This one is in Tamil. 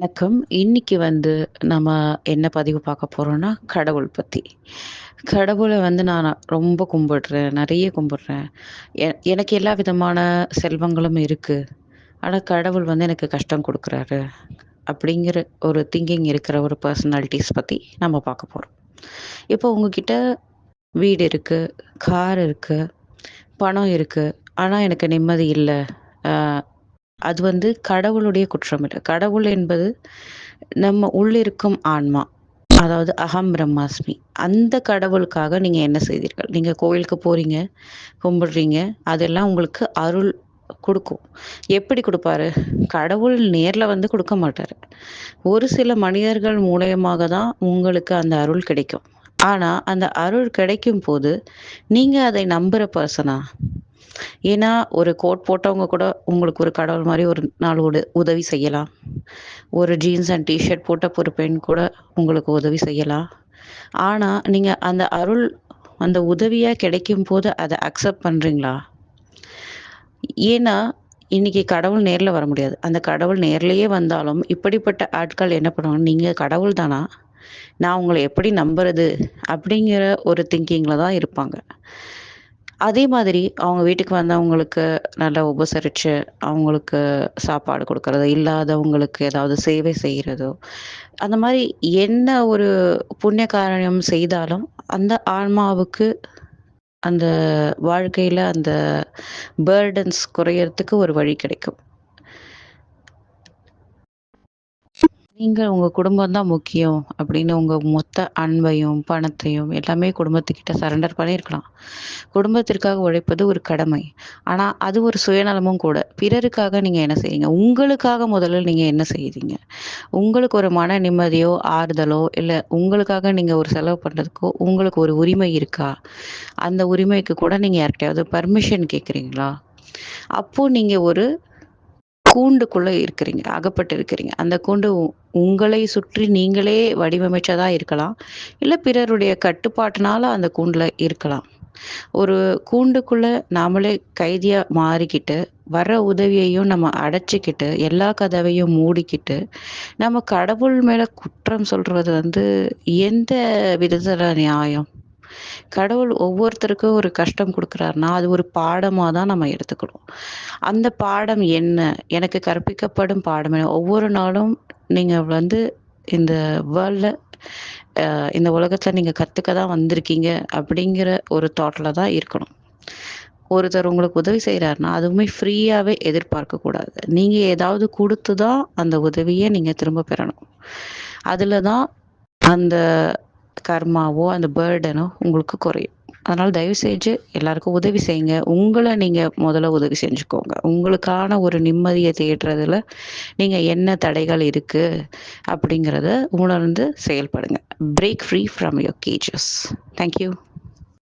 வணக்கம். இன்னைக்கு வந்து நம்ம என்ன பதிவு பார்க்க போறோம்னா, கடவுள் பத்தி. கடவுளை வந்து நான் ரொம்ப கும்பிடுறேன். நிறைய கும்பிடுறேன். எ எனக்கு எல்லா விதமான செல்வங்களும் இருக்கு. ஆனால் கடவுள் வந்து எனக்கு கஷ்டம் கொடுக்குறாரு அப்படிங்கிற ஒரு திங்கிங் இருக்கிற ஒரு பர்சனாலிட்டிஸ் பத்தி நம்ம பார்க்க போறோம். இப்போ உங்ககிட்ட வீடு இருக்கு, கார் இருக்கு, பணம் இருக்கு. ஆனால் எனக்கு நிம்மதி இல்லை அது வந்து கடவுளுடைய குற்றம் இல்லை கடவுள் என்பது நம்ம உள்ளிருக்கும் ஆன்மா. அதாவது அகம் பிரம்மாஸ்மி. அந்த கடவுளுக்காக நீங்க என்ன செய்தீர்கள்? நீங்க கோயிலுக்கு போறீங்க, கும்பிடுறீங்க. அதெல்லாம் உங்களுக்கு அருள் கொடுக்கும் எப்படி கொடுப்பாரு கடவுள் நேர்ல வந்து கொடுக்க மாட்டாரு. ஒரு சில மனிதர்கள் மூலயமாக தான் உங்களுக்கு அந்த அருள் கிடைக்கும். ஆனா, அந்த அருள் கிடைக்கும் போது நீங்க அதை நம்புற பர்சனா ஏன்னா, ஒரு கோட் போட்டவங்க கூட உங்களுக்கு ஒரு கடவுள் மாதிரி ஒரு நாள் உட உதவி செய்யலாம். ஒரு ஜீன்ஸ் அண்ட் டிஷர்ட் போட்ட ஒரு பெண் கூட உங்களுக்கு உதவி செய்யலாம். ஆனால் நீங்கள் அந்த அருள் அந்த உதவியாக கிடைக்கும் போது அதை அக்செப்ட் பண்ணுறீங்களா ஏன்னா, இன்னைக்கு கடவுள் நேரில் வர முடியாது. அந்த கடவுள் நேர்லேயே வந்தாலும், இப்படிப்பட்ட ஆட்கள் என்ன பண்ணுவாங்க, நீங்கள் கடவுள் தானா? நான் உங்களை எப்படி நம்புறது?" அப்படிங்கிற ஒரு திங்கிங்கில் தான் இருப்பாங்க. அதே மாதிரி அவங்க வீட்டுக்கு வந்தவங்களுக்கு நல்லா உபசரித்து அவங்களுக்கு சாப்பாடு கொடுக்கறது இல்லாதவங்களுக்கு ஏதாவது சேவை செய்கிறதோ அந்த மாதிரி என்ன ஒரு புண்ணிய காரியம் செய்தாலும், அந்த ஆன்மாவுக்கு அந்த வாழ்க்கையில் அந்த பர்டன்ஸ் குறையறதுக்கு ஒரு வழி கிடைக்கும். நீங்கள் உங்கள் குடும்பம் தான் முக்கியம் அப்படின்னு உங்கள் மொத்த அன்பையும், பணத்தையும் எல்லாமே குடும்பத்துக்கிட்ட சரண்டர் பண்ணியிருக்கலாம். குடும்பத்திற்காக உழைப்பது ஒரு கடமை. ஆனால் அது ஒரு சுயநலமும் கூட. பிறருக்காக நீங்கள் என்ன செய்யுங்க உங்களுக்காக முதல்ல நீங்கள் என்ன செய்யுறீங்க உங்களுக்கு ஒரு மன நிம்மதியோ, ஆறுதலோ, இல்லை உங்களுக்காக நீங்கள் ஒரு செலவு பண்ணுறதுக்கோ உங்களுக்கு ஒரு உரிமை இருக்கா? அந்த உரிமைக்கு கூட நீங்கள் யார்கிட்டயாவது பர்மிஷன் கேட்குறீங்களா அப்போ நீங்க ஒரு கூண்டுக்குள்ளே இருக்கிறீங்க. அகப்பட்டு இருக்கிறீங்க. அந்த கூண்டு உங்களை சுற்றி நீங்களே வடிவமைச்சதா இருக்கலாம். இல்லை பிறருடைய கட்டுப்பாட்டுனால அந்த கூண்டில் இருக்கலாம். ஒரு கூண்டுக்குள்ள நாமளே கைதியா மாறிக்கிட்டு, வர உதவியையும் நம்ம அடைச்சிக்கிட்டு எல்லா கதவையும் மூடிக்கிட்டு, நம்ம கடவுள் மேல குற்றம் சொல்றது வந்து எந்த விதத்துல நியாயம்? கடவுள் ஒவ்வொருத்தருக்கும் ஒரு கஷ்டம் கொடுக்குறாருன்னா அது ஒரு பாடமாக தான் நம்ம எடுத்துக்கணும். அந்த பாடம் என்ன? எனக்கு கற்பிக்கப்படும் பாடம் என்ன? ஒவ்வொரு நாளும் நீங்கள் வந்து இந்த வேர்ல்ட்ல இந்த உலகத்தில் நீங்கள் கற்றுக்க தான் வந்திருக்கீங்க அப்படிங்கிற ஒரு தாட்டில் தான் இருக்கணும். ஒருத்தர் உங்களுக்கு உதவி செய்கிறாருன்னா அதுவுமே ஃப்ரீயாகவே எதிர்பார்க்கக்கூடாது கூடாது. ஏதாவது கொடுத்து தான் அந்த உதவியை நீங்கள் திரும்ப பெறணும். அதில் தான் அந்த கர்மாவோ, அந்த பர்டனோ உங்களுக்கு குறையும். அதனால தயவு செஞ்சு எல்லாருக்கும் உதவி செய்யுங்க. உங்களை நீங்க முதல்ல உதவி செஞ்சுக்கோங்க. உங்களுக்கான ஒரு நிம்மதியை தேடுறதுல நீங்க என்ன தடைகள் இருக்கு அப்படிங்கிறத உணர்ந்து செயல்படுங்க. Break free from your cages. Thank you.